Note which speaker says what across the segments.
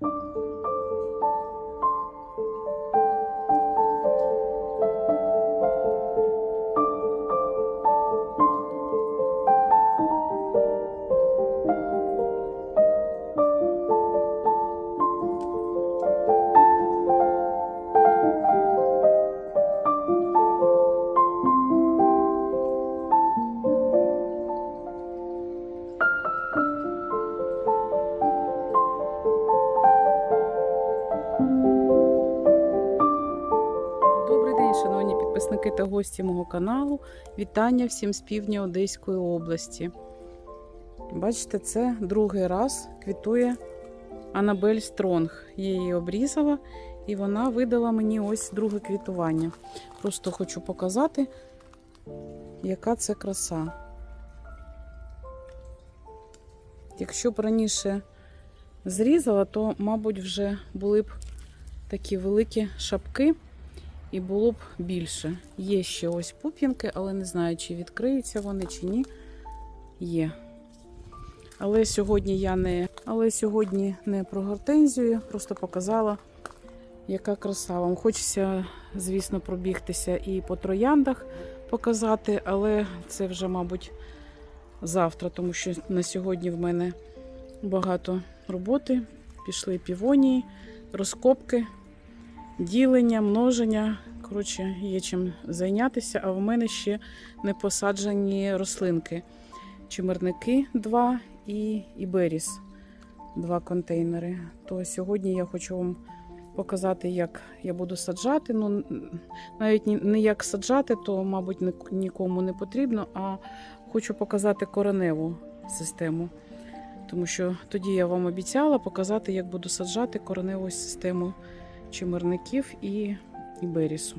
Speaker 1: Thank you. Підписники та гості мого каналу. Вітання всім з півдня Одеської області. Бачите, це другий раз квітує Анабель Стронг. Я її обрізала і вона видала мені ось друге квітування. Просто хочу показати, яка це краса. Якщо б раніше зрізала, то, мабуть, вже були б такі великі шапки і було б більше. Є ще ось пуп'янки, але не знаю, чи відкриються вони, чи ні. Є. Але сьогодні я не, але сьогодні не про гортензію, просто показала, яка краса. Вам хочеться, звісно, пробігтися і по трояндах показати, але це вже, мабуть, завтра, тому що на сьогодні в мене багато роботи. Пішли півонії, розкопки ділення, множення. Коротше, є чим зайнятися, а в мене ще не посаджені рослинки. Чимерники два і іберіс два контейнери. То сьогодні я хочу вам показати, як я буду саджати. Ну, навіть не як саджати, то, мабуть, нікому не потрібно, а хочу показати кореневу систему. Тому що тоді я вам обіцяла показати, як буду саджати кореневу систему чимерників і, і берісу.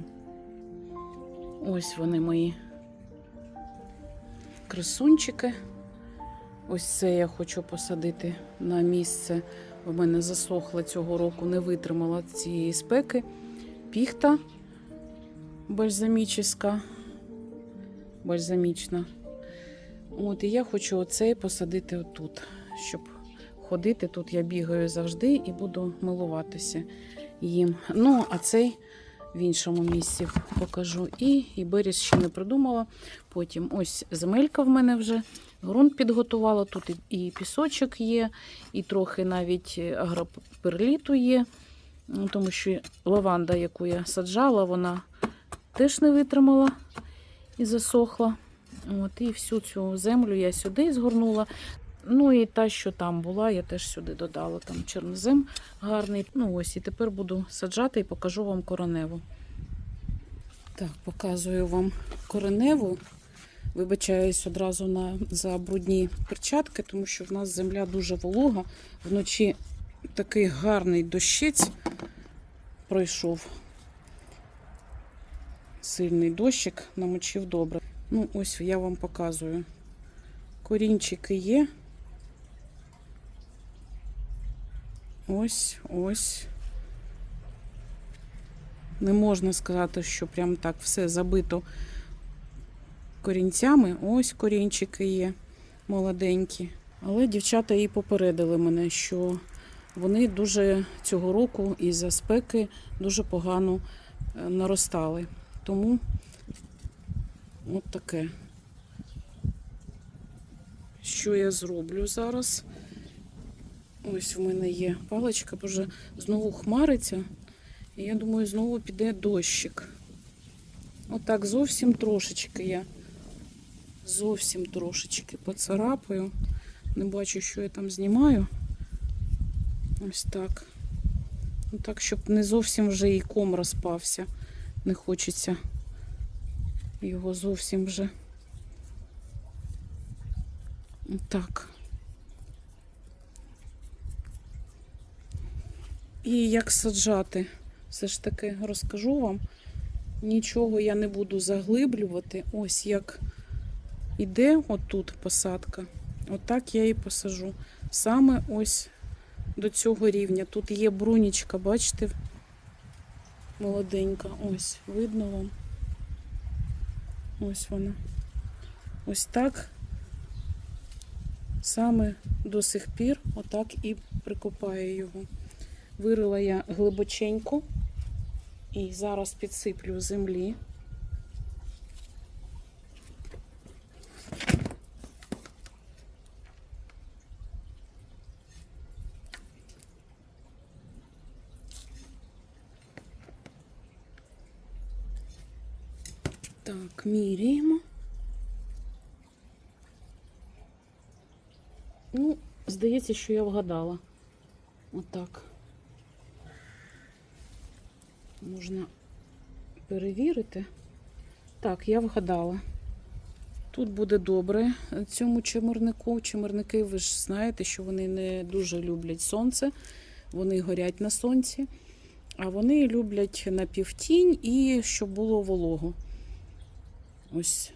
Speaker 1: Ось вони мої красунчики. Ось це я хочу посадити на місце. У мене засохла цього року, не витримала цієї спеки. Піхта бальзамічна. Бальзамічна. От, і я хочу оцей посадити отут, щоб ходити. Тут я бігаю завжди і буду милуватися їм. Ну, а цей в іншому місці покажу. І, беріз ще не придумала. Потім ось земелька в мене вже. Грунт підготувала. Тут і, пісочок є, і трохи навіть агроперліту є. Тому що лаванда, яку я саджала, вона теж не витримала і засохла. От, І всю цю землю я сюди згорнула. Ну і та, що там була, я теж сюди додала. Там чорнозем гарний. Ну ось, і тепер буду саджати і покажу вам кореневу. Так, показую вам кореневу. Вибачаюсь одразу на, за брудні перчатки, тому що в нас земля дуже волога. Вночі такий гарний дощець пройшов. Сильний дощик намочив добре. Ну, ось я вам показую. Корінчики є. Ось, ось. Не можна сказати, що прям так все забито корінцями. Ось корінчики є молоденькі. Але дівчата і попередили мене, що вони дуже цього року із-за спеки дуже погано е, наростали. Тому от таке. Що я зроблю зараз? Ось в мене є паличка, бо вже знову хмариться. І я думаю, знову піде дощик. Отак зовсім трошечки я. Зовсім трошечки поцарапаю. Не бачу, що я там знімаю. Ось так. Ну так, щоб не зовсім вже і ком розпався. Не хочеться його зовсім вже. Так. І як саджати, все ж таки розкажу вам. Нічого я не буду заглиблювати. Ось як іде отут посадка. Отак я і посажу. Саме ось до цього рівня. Тут є брунічка, бачите? Молоденька. Ось, видно вам. Ось вона. Ось так. Саме до сих пір отак і прикопаю його. Вирила я глибоченько і зараз підсиплю землі. Так, міряємо. Ну, здається, що я вгадала. Отак. Можна перевірити. Так, я вгадала. Тут буде добре цьому чимернику. Чимерники, ви ж знаєте, що вони не дуже люблять сонце, вони горять на сонці, а вони люблять напівтінь і щоб було волого. Ось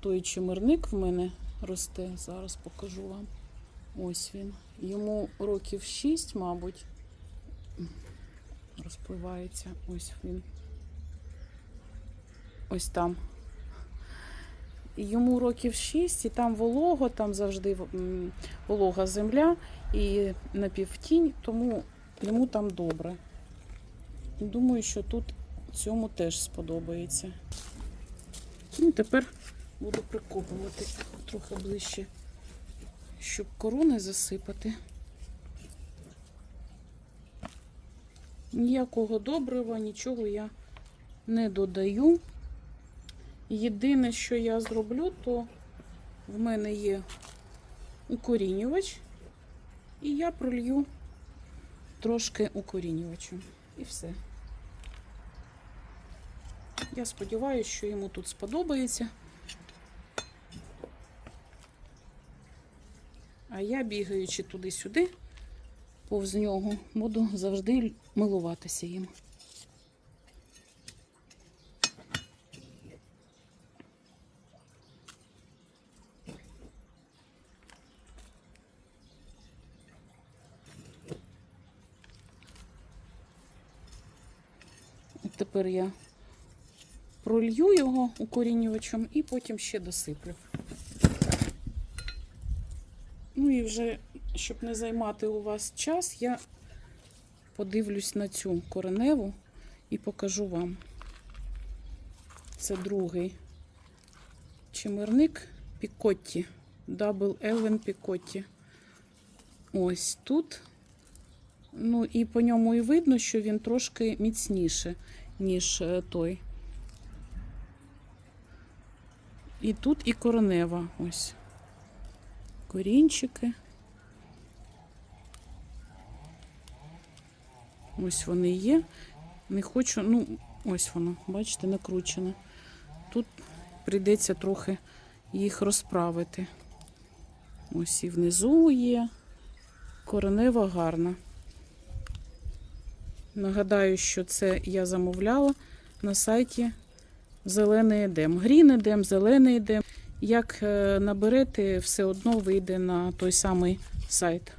Speaker 1: той чимерник в мене росте. Зараз покажу вам. Ось він. Йому років 6, мабуть. Розпливається. Ось він. Ось там. Йому років 6, і там волого, там завжди волога земля і напівтінь, тому йому там добре. Думаю, що тут цьому теж сподобається. Ну, тепер буду прикопувати трохи ближче, щоб корони засипати. Ніякого добрива, нічого я не додаю. Єдине, що я зроблю, то в мене є укорінювач, і я пролью трошки укорінювачем. І все. Я сподіваюся, що йому тут сподобається. А я, бігаючи туди-сюди, повз нього, буду завжди милуватися їм. Тепер я пролью його укорінювачем і потім ще досиплю. Ну і вже, щоб не займати у вас час, я подивлюсь на цю кореневу і покажу вам. Це другий чимерник Пікотті. Дабл Елвен Пікотті. Ось тут. Ну, і по ньому і видно, що він трошки міцніше, ніж е, той. І тут і коренева. Ось. Корінчики. Ось вони є. Не хочу, ну, ось воно, бачите, накручене. Тут прийдеться трохи їх розправити. Ось і внизу є. Коренева гарна. Нагадаю, що це я замовляла на сайті Зелений Едем. Грін Едем, Зелений Едем. Як е, наберете, все одно вийде на той самий сайт.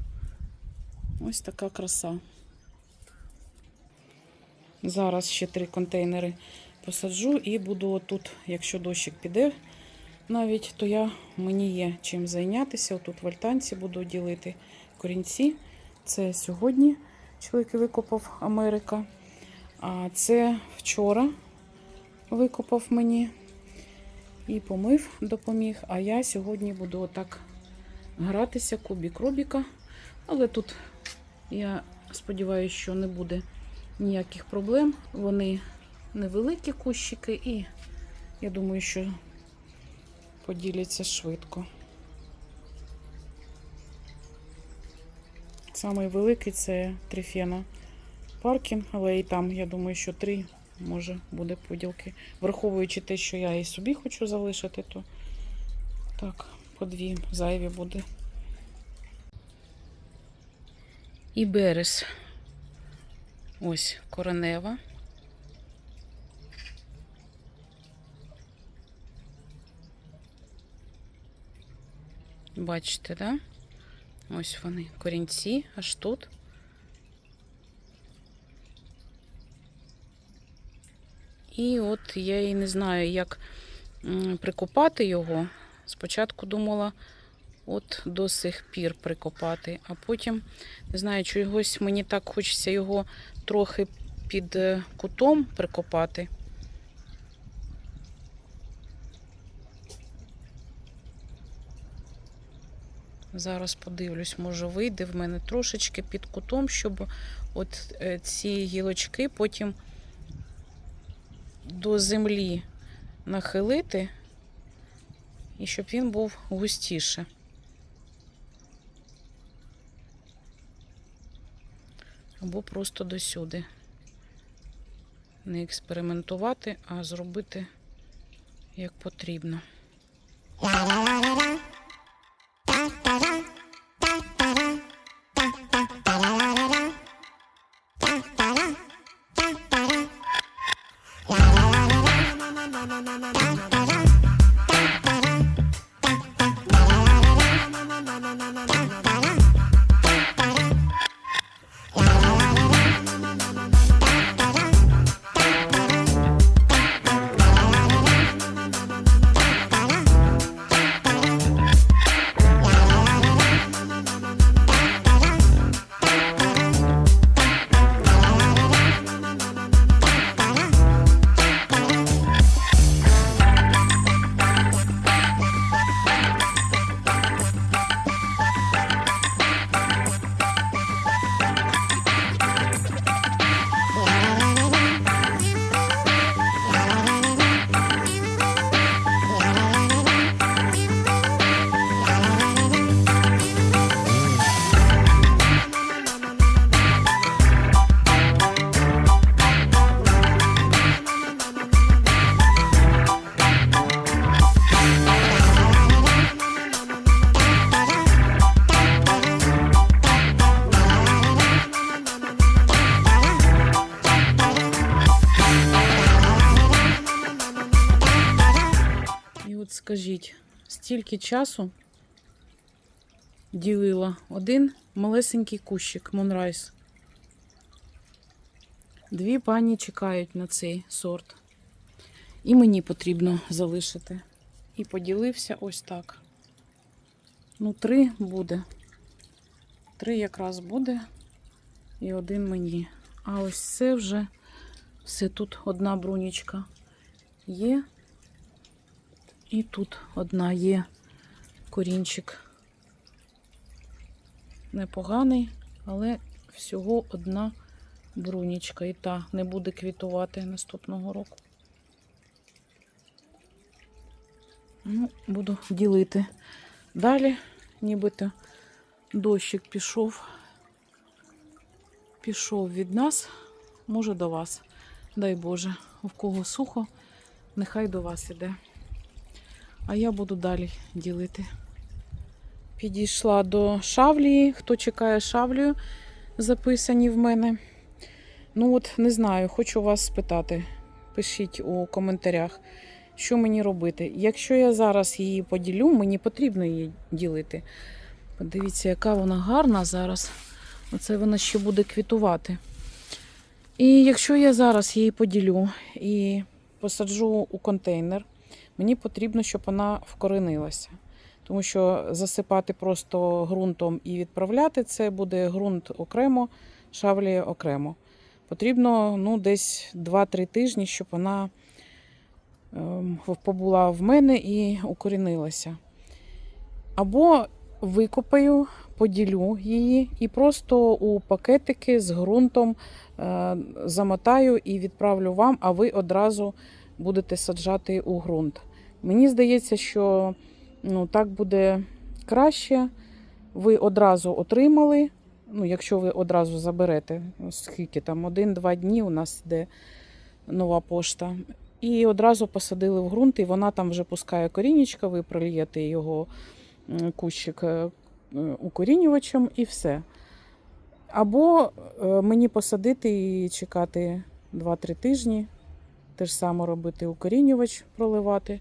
Speaker 1: Ось така краса. Зараз ще три контейнери посаджу і буду отут, якщо дощик піде, навіть, то я мені є чим зайнятися. Отут в альтанці буду ділити корінці. Це сьогодні чоловік викопав Америка. А це вчора викопав мені і помив, допоміг. А я сьогодні буду отак гратися, кубік Рубіка. Але тут я сподіваюся, що не буде ніяких проблем. Вони невеликі кущики, і я думаю, що поділяться швидко. Самий великий це трифена паркінг, але і там, я думаю, що три може буде поділки. Враховуючи те, що я і собі хочу залишити, то так, по дві зайві буде. І берез. Ось коренева. Бачите, да? Ось вони, корінці, аж тут. І от я і не знаю, як прикопати його. Спочатку думала от до сих пір прикопати. А потім, не знаю, чогось мені так хочеться його трохи під е, кутом прикопати. Зараз подивлюсь, може вийде в мене трошечки під кутом, щоб от е, ці гілочки потім до землі нахилити, і щоб він був густіше. Або просто досюди. Не експериментувати, а зробити як потрібно. Стільки часу ділила один малесенький кущик Монрайс. Дві пані чекають на цей сорт. І мені потрібно залишити. І поділився ось так. Ну, три буде. Три якраз буде. І один мені. А ось це вже все тут одна брунічка є. І тут одна є корінчик. Непоганий, але всього одна брунічка. І та не буде квітувати наступного року. Ну, буду ділити. Далі, нібито дощик пішов. Пішов від нас, може до вас. Дай Боже, в кого сухо, нехай до вас іде. А я буду далі ділити. Підійшла до шавлії. Хто чекає шавлію, записані в мене. Ну от не знаю, хочу вас спитати. Пишіть у коментарях, що мені робити. Якщо я зараз її поділю, мені потрібно її ділити. Подивіться, яка вона гарна зараз. Оце вона ще буде квітувати. І якщо я зараз її поділю і посаджу у контейнер, мені потрібно, щоб вона вкоренилася. Тому що засипати просто ґрунтом і відправляти це буде ґрунт окремо, шавлі окремо. Потрібно ну, десь 2-3 тижні, щоб вона ем, побула в мене і укорінилася. Або викопаю, поділю її і просто у пакетики з ґрунтом е, замотаю і відправлю вам, а ви одразу будете саджати у ґрунт. Мені здається, що ну, так буде краще. Ви одразу отримали. Ну, якщо ви одразу заберете, скільки там, один-два дні у нас йде нова пошта. І одразу посадили в ґрунт, і вона там вже пускає корінечка, ви прольєте його кущик е, укорінювачем і все. Або е, мені посадити і чекати 2-3 тижні, те ж саме робити укорінювач, проливати,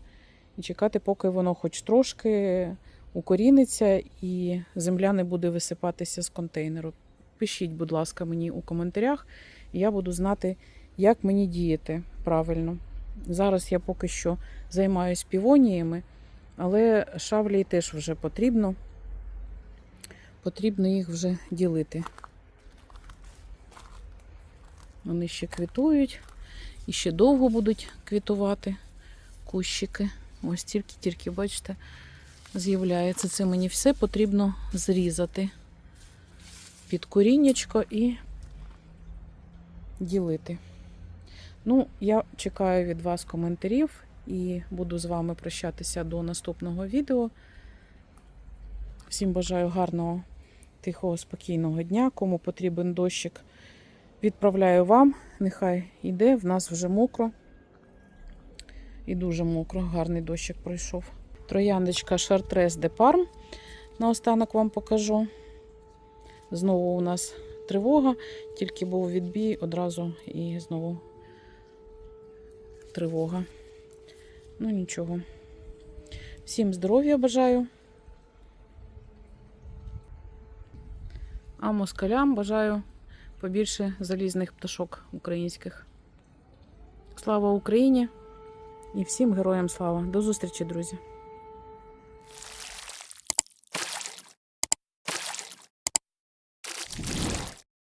Speaker 1: і чекати, поки воно хоч трошки укоріниться і земля не буде висипатися з контейнеру. Пишіть, будь ласка, мені у коментарях, і я буду знати, як мені діяти правильно. Зараз я поки що займаюся півоніями, але шавлії теж вже потрібно. потрібно їх вже ділити. Вони ще квітують і ще довго будуть квітувати кущики. Ось тільки-тільки, бачите, з'являється. Це мені все потрібно зрізати під коріннячко і ділити. Ну, я чекаю від вас коментарів і буду з вами прощатися до наступного відео. Всім бажаю гарного, тихого, спокійного дня. Кому потрібен дощик, відправляю вам. Нехай йде, в нас вже мокро. І дуже мокро, гарний дощик пройшов. Трояндочка Шартрес де Парм. Наостанок вам покажу. Знову у нас тривога, тільки був відбій одразу і знову тривога. Ну нічого. Всім здоров'я бажаю. А москалям бажаю побільше залізних пташок українських. Слава Україні і всім героям слава! До зустрічі, друзі!